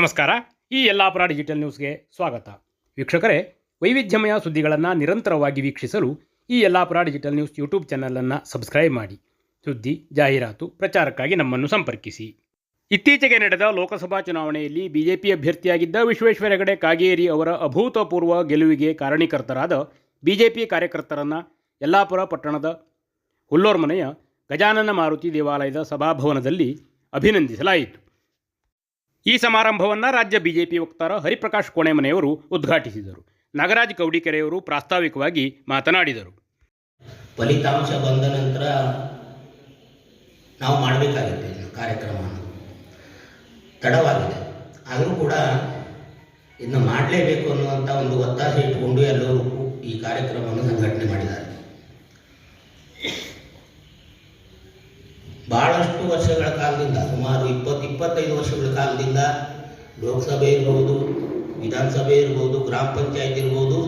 ನಮಸ್ಕಾರ. ಈ ಯಲ್ಲಾಪುರ ಡಿಜಿಟಲ್ ನ್ಯೂಸ್ಗೆ ಸ್ವಾಗತ. ವೀಕ್ಷಕರೇ, ವೈವಿಧ್ಯಮಯ ಸುದ್ದಿಗಳನ್ನು ನಿರಂತರವಾಗಿ ವೀಕ್ಷಿಸಲು ಈ ಯಲ್ಲಾಪುರ ಡಿಜಿಟಲ್ ನ್ಯೂಸ್ ಯೂಟ್ಯೂಬ್ ಚಾನಲನ್ನು ಸಬ್ಸ್ಕ್ರೈಬ್ ಮಾಡಿ. ಸುದ್ದಿ, ಜಾಹೀರಾತು, ಪ್ರಚಾರಕ್ಕಾಗಿ ನಮ್ಮನ್ನು ಸಂಪರ್ಕಿಸಿ. ಇತ್ತೀಚೆಗೆ ನಡೆದ ಲೋಕಸಭಾ ಚುನಾವಣೆಯಲ್ಲಿ ಬಿಜೆಪಿ ಅಭ್ಯರ್ಥಿಯಾಗಿದ್ದ ವಿಶ್ವೇಶ್ವರ ಹೆಗಡೆ ಕಾಗೇರಿ ಅವರ ಅಭೂತಪೂರ್ವ ಗೆಲುವಿಗೆ ಕಾರಣೀಕರ್ತರಾದ ಬಿಜೆಪಿ ಕಾರ್ಯಕರ್ತರನ್ನು ಯಲ್ಲಾಪುರ ಪಟ್ಟಣದ ಹುಲ್ಲೋರ್ಮನೆಯ ಗಜಾನನ ಮಾರುತಿ ದೇವಾಲಯದ ಸಭಾಭವನದಲ್ಲಿ ಅಭಿನಂದಿಸಲಾಯಿತು. ಈ ಸಮಾರಂಭವನ್ನು ರಾಜ್ಯ ಬಿಜೆಪಿ ವಕ್ತಾರ ಹರಿಪ್ರಕಾಶ್ ಕೋಣೆಮನೆಯವರು ಉದ್ಘಾಟಿಸಿದರು. ನಾಗರಾಜ್ ಕೌಡಿಕೆರೆಯವರು ಪ್ರಾಸ್ತಾವಿಕವಾಗಿ ಮಾತನಾಡಿದರು. ಫಲಿತಾಂಶ ಬಂದ ನಂತರ ನಾವು ಮಾಡಬೇಕಾಗಿತ್ತು ಕಾರ್ಯಕ್ರಮವನ್ನು. ತಡವಾಗಿದೆ. ಆದರೂ ಕೂಡ ಇದನ್ನು ಮಾಡಲೇಬೇಕು ಅನ್ನುವಂಥ ಒಂದು ಒತ್ತಾಸೆ ಇಟ್ಟುಕೊಂಡು ಎಲ್ಲರೂ ಈ ಕಾರ್ಯಕ್ರಮವನ್ನು ಸಂಘಟನೆ ಮಾಡಿದ್ದಾರೆ. ಭಾಳಷ್ಟು ವರ್ಷಗಳ ಕಾಲದಿಂದ, ಸುಮಾರು ಇಪ್ಪತ್ತು, ಇಪ್ಪತ್ತೈದು ವರ್ಷಗಳ ಕಾಲದಿಂದ ಲೋಕಸಭೆ ಇರ್ಬೋದು, ವಿಧಾನಸಭೆ ಇರ್ಬೋದು, ಗ್ರಾಮ ಪಂಚಾಯತ್ ಇರ್ಬೋದು,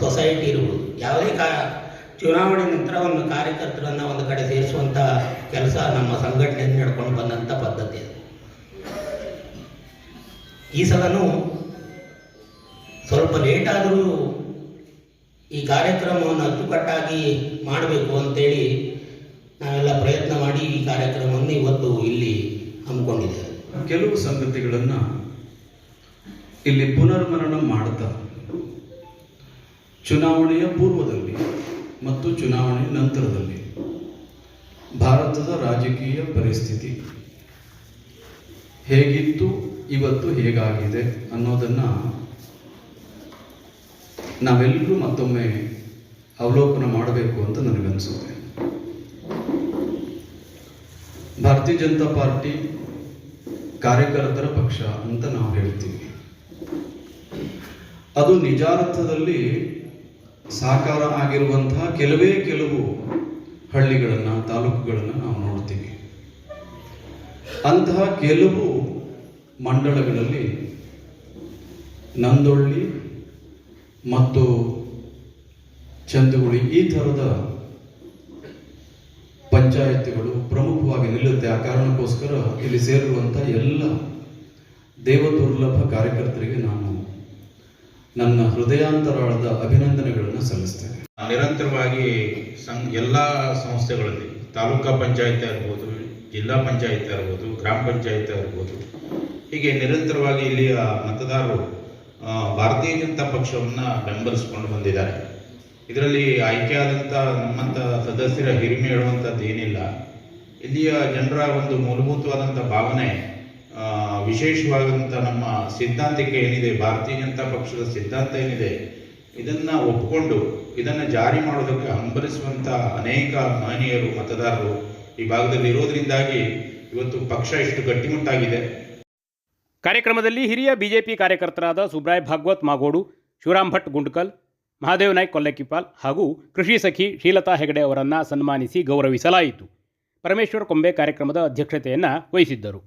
ಸೊಸೈಟಿ ಇರ್ಬೋದು, ಯಾವುದೇ ಕಾ, ಚುನಾವಣೆ ನಂತರ ಒಂದು ಕಾರ್ಯಕರ್ತರನ್ನು ಒಂದು ಕಡೆ ಸೇರಿಸುವಂಥ ಕೆಲಸ ನಮ್ಮ ಸಂಘಟನೆಯಲ್ಲಿ ನಡ್ಕೊಂಡು ಬಂದಂಥ ಪದ್ಧತಿ ಅದು. ಈ ಸಲನೂ ಸ್ವಲ್ಪ ಲೇಟಾದರೂ ಈ ಕಾರ್ಯಕ್ರಮವನ್ನು ಅಚ್ಚುಕಟ್ಟಾಗಿ ಮಾಡಬೇಕು ಅಂತೇಳಿ ನಾವೆಲ್ಲ ಪ್ರಯತ್ನ ಮಾಡಿ ಈ ಕಾರ್ಯಕ್ರಮವನ್ನು ಇವತ್ತು ಇಲ್ಲಿ ಹಮ್ಮಿಕೊಂಡಿದ್ದೇವೆ. ಕೆಲವು ಸಂಗತಿಗಳನ್ನು ಇಲ್ಲಿ ಪುನರ್ಮರಣ ಮಾಡ್ತಾ ಚುನಾವಣೆಯ ಪೂರ್ವದಲ್ಲಿ ಮತ್ತು ಚುನಾವಣೆ ನಂತರದಲ್ಲಿ ಭಾರತದ ರಾಜಕೀಯ ಪರಿಸ್ಥಿತಿ ಹೇಗಿತ್ತು, ಇವತ್ತು ಹೇಗಾಗಿದೆ ಅನ್ನೋದನ್ನು ನಾವೆಲ್ಲರೂ ಮತ್ತೊಮ್ಮೆ ಅವಲೋಕನ ಮಾಡಬೇಕು ಅಂತ ನನಗನ್ಸುತ್ತೆ. ಭಾರತೀಯ ಜನತಾ ಪಾರ್ಟಿ ಕಾರ್ಯಕರ್ತರ ಪಕ್ಷ ಅಂತ ನಾವು ಹೇಳ್ತೀವಿ. ಅದು ನಿಜಾರ್ಥದಲ್ಲಿ ಸಾಕಾರ ಆಗಿರುವಂತಹ ಕೆಲವೇ ಕೆಲವು ಹಳ್ಳಿಗಳನ್ನು, ತಾಲೂಕುಗಳನ್ನು ನಾವು ನೋಡ್ತೀವಿ. ಅಂತಹ ಕೆಲವು ಮಂಡಳಗಳಲ್ಲಿ ನಂದೊಳ್ಳಿ ಮತ್ತು ಚಂದಗುಳಿ ಈ ಥರದ ಪಂಚಾಯತ್ಗಳು ನಿಲ್ಲುತ್ತೆ. ಆ ಕಾರಣಕ್ಕೋಸ್ಕರ ಇಲ್ಲಿ ಸೇರಿರುವಂಥ ಎಲ್ಲ ದೇವದುರ್ಲಭ ಕಾರ್ಯಕರ್ತರಿಗೆ ನಾನು ನನ್ನ ಹೃದಯಾಂತರಾಳದ ಅಭಿನಂದನೆಗಳನ್ನು ಸಲ್ಲಿಸ್ತೇನೆ. ನಿರಂತರವಾಗಿ ಸಂ ಎಲ್ಲ ಸಂಸ್ಥೆಗಳಲ್ಲಿ, ತಾಲೂಕಾ ಪಂಚಾಯತ್ ಇರ್ಬೋದು ಜಿಲ್ಲಾ ಪಂಚಾಯತ್ ಇರ್ಬೋದು ಗ್ರಾಮ ಪಂಚಾಯತ್ ಇರ್ಬೋದು ಹೀಗೆ ನಿರಂತರವಾಗಿ ಇಲ್ಲಿಯ ಮತದಾರರು ಭಾರತೀಯ ಜನತಾ ಪಕ್ಷವನ್ನು ಬೆಂಬಲಿಸ್ಕೊಂಡು ಬಂದಿದ್ದಾರೆ. ಇದರಲ್ಲಿ ಆಯ್ಕೆಯಾದಂಥ ನಮ್ಮಂಥ ಸದಸ್ಯರ ಹಿರಿಮೆ ಹೇಳುವಂಥದ್ದು ಏನಿಲ್ಲ. ಇಲ್ಲಿಯ ಜನರ ಒಂದು ಮೂಲಭೂತವಾದಂಥ ಭಾವನೆ ವಿಶೇಷವಾದಂಥ ನಮ್ಮ ಸಿದ್ಧಾಂತಕ್ಕೆ ಏನಿದೆ, ಭಾರತೀಯ ಜನತಾ ಪಕ್ಷದ ಸಿದ್ಧಾಂತ ಏನಿದೆ, ಇದನ್ನು ಒಪ್ಪಿಕೊಂಡು ಇದನ್ನು ಜಾರಿ ಮಾಡೋದಕ್ಕೆ ಹಂಬಲಿಸುವಂಥ ಅನೇಕ ಮಹನೀಯರು, ಮತದಾರರು ಈ ಭಾಗದಲ್ಲಿ ಇರೋದರಿಂದಾಗಿ ಇವತ್ತು ಪಕ್ಷ ಇಷ್ಟು ಗಟ್ಟಿಮುಟ್ಟಾಗಿದೆ. ಕಾರ್ಯಕ್ರಮದಲ್ಲಿ ಹಿರಿಯ ಬಿಜೆಪಿ ಕಾರ್ಯಕರ್ತರಾದ ಸುಬ್ರಾಯ್ ಭಾಗವತ್ ಮಾಗೋಡು, ಶಿವರಾಮ್ ಭಟ್ ಗುಂಡ್ಕಲ್, ಮಹಾದೇವ್ ನಾಯ್ಕ್ ಕೊಲ್ಲಕ್ಕಿಪಾಲ್ ಹಾಗೂ ಕೃಷಿ ಸಖಿ ಶೀಲತಾ ಹೆಗಡೆ ಅವರನ್ನು ಸನ್ಮಾನಿಸಿ ಗೌರವಿಸಲಾಯಿತು. ಪರಮೇಶ್ವರ್ ಕೊಂಬೆ ಕಾರ್ಯಕ್ರಮದ ಅಧ್ಯಕ್ಷತೆಯನ್ನು ವಹಿಸಿದ್ದರು.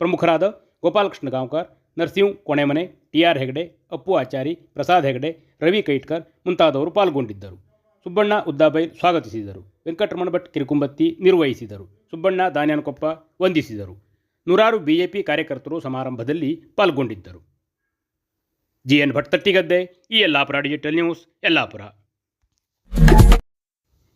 ಪ್ರಮುಖರಾದ ಗೋಪಾಲಕೃಷ್ಣ ಗಾಂವ್ಕರ್, ನರಸಿಂಹ್ ಕೊಣೆಮನೆ ಟಿ ಆರ್ ಹೆಗಡೆ, ಅಪ್ಪು ಆಚಾರಿ, ಪ್ರಸಾದ್ ಹೆಗಡೆ, ರವಿ ಕೈಟ್ಕರ್ ಮುಂತಾದವರು ಪಾಲ್ಗೊಂಡಿದ್ದರು. ಸುಬ್ಬಣ್ಣ ಉದ್ದಾಬೈಲ್ ಸ್ವಾಗತಿಸಿದರು. ವೆಂಕಟರಮಣ ಭಟ್ ಕಿರುಕುಂಬತ್ತಿ ನಿರ್ವಹಿಸಿದರು. ಸುಬ್ಬಣ್ಣ ದಾನ್ಯಾನಕೊಪ್ಪ ವಂದಿಸಿದರು. ನೂರಾರು ಬಿಜೆಪಿ ಕಾರ್ಯಕರ್ತರು ಸಮಾರಂಭದಲ್ಲಿ ಪಾಲ್ಗೊಂಡಿದ್ದರು. ಜಿ ಎನ್ ಭಟ್ ತಟ್ಟಿಗದ್ದೆ, ಈ ಯಲ್ಲಾಪುರ ಡಿಜಿಟಲ್ ನ್ಯೂಸ್ ಯಲ್ಲಾಪುರ.